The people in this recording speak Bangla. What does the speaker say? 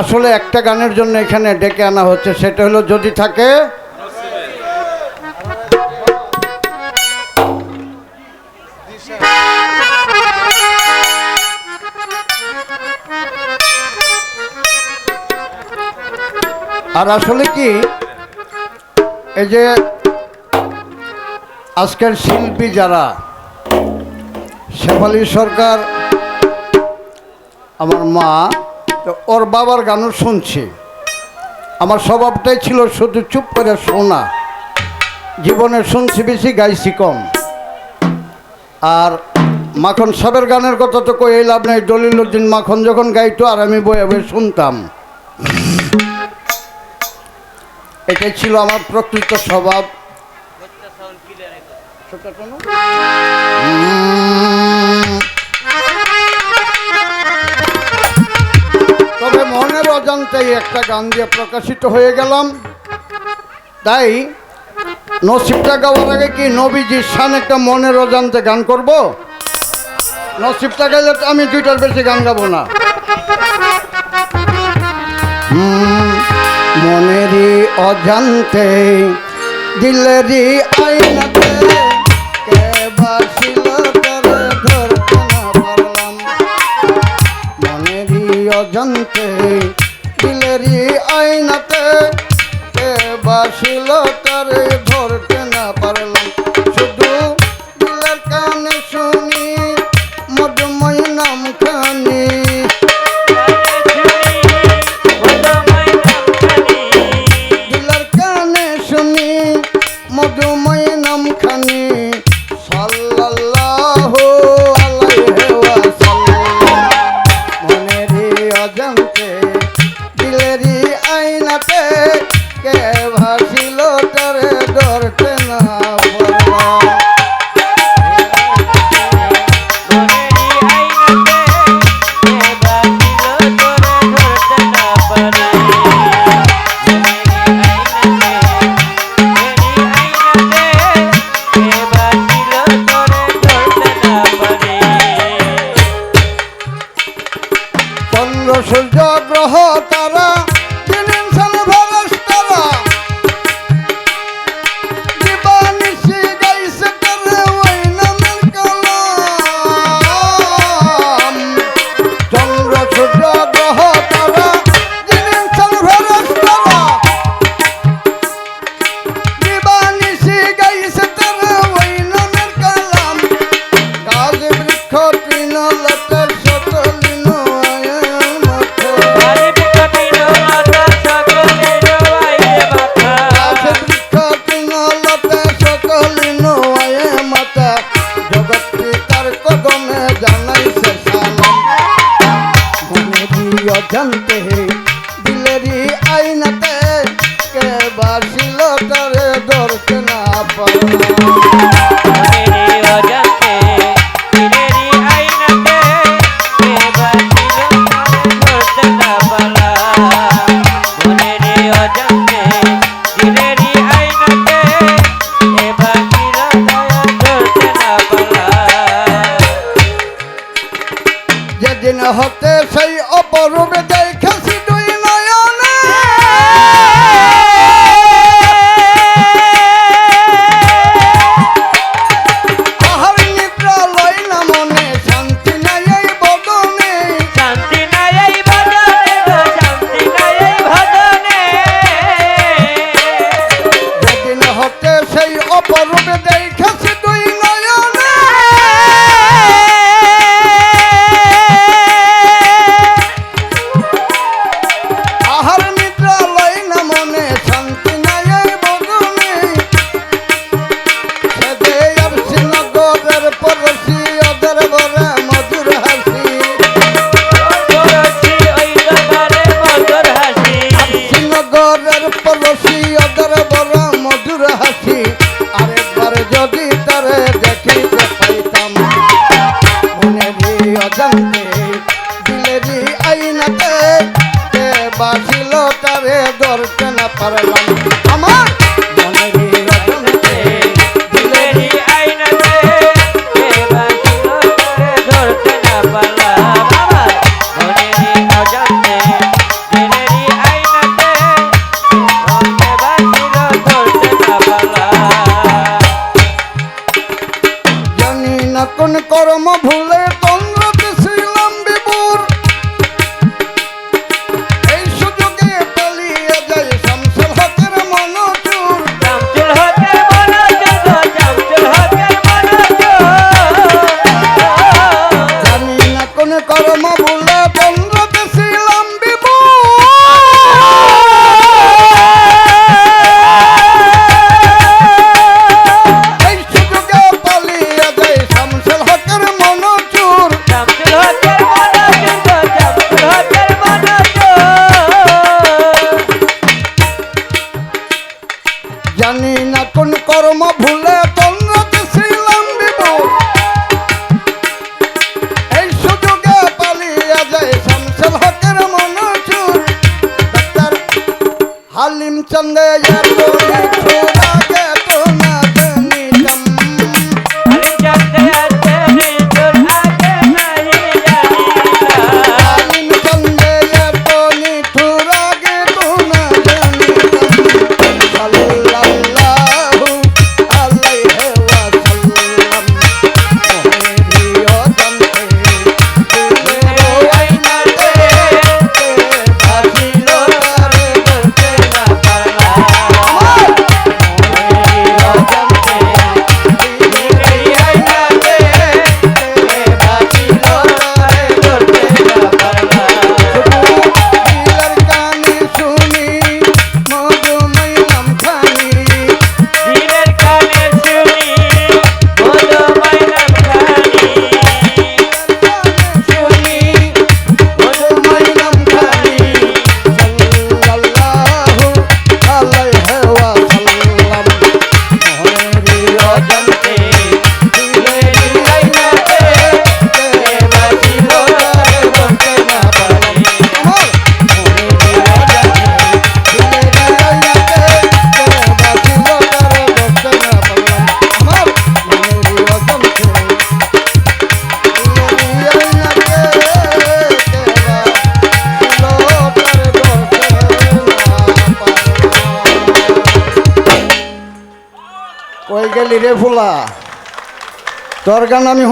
আসলে একটা গানের জন্য এখানে ডেকে আনা হচ্ছে, সেটা হলো যদি থাকে। আর আসলে কি, এই যে আজকের শিল্পী যারা, শেফালি সরকার, আমার মা তো ওর বাবার গানও শুনছি। আমার স্বভাবটাই ছিল শুধু চুপ করে শোনা। জীবনে শুনছি বেশি গাইছি কম। আর মাখন সাহেবের গানের কথা তো কই লাভ নাই দলিলুদ্দিন মাখন যখন গাইতো আর আমি বয়ে বয়ে শুনতাম। এটাই ছিল আমার প্রকৃত স্বভাব। উম, অজান্তেই একটা গান দিয়ে প্রকাশিত হয়ে গেলাম। তাই নসিবটা গাওয়ার আগে কি নবীজির শান একটা মনের অজান্তে গান করব? নসিবটা গাইলে আমি দুইটার বেশি গান গাবো না। মনেরই অজান্তে, দিলেরই আইনাতে অজান্তে বাসিল চন্দ্র Música ধরতে না চন্দে গেলি রে ফুলা তোর গান আমি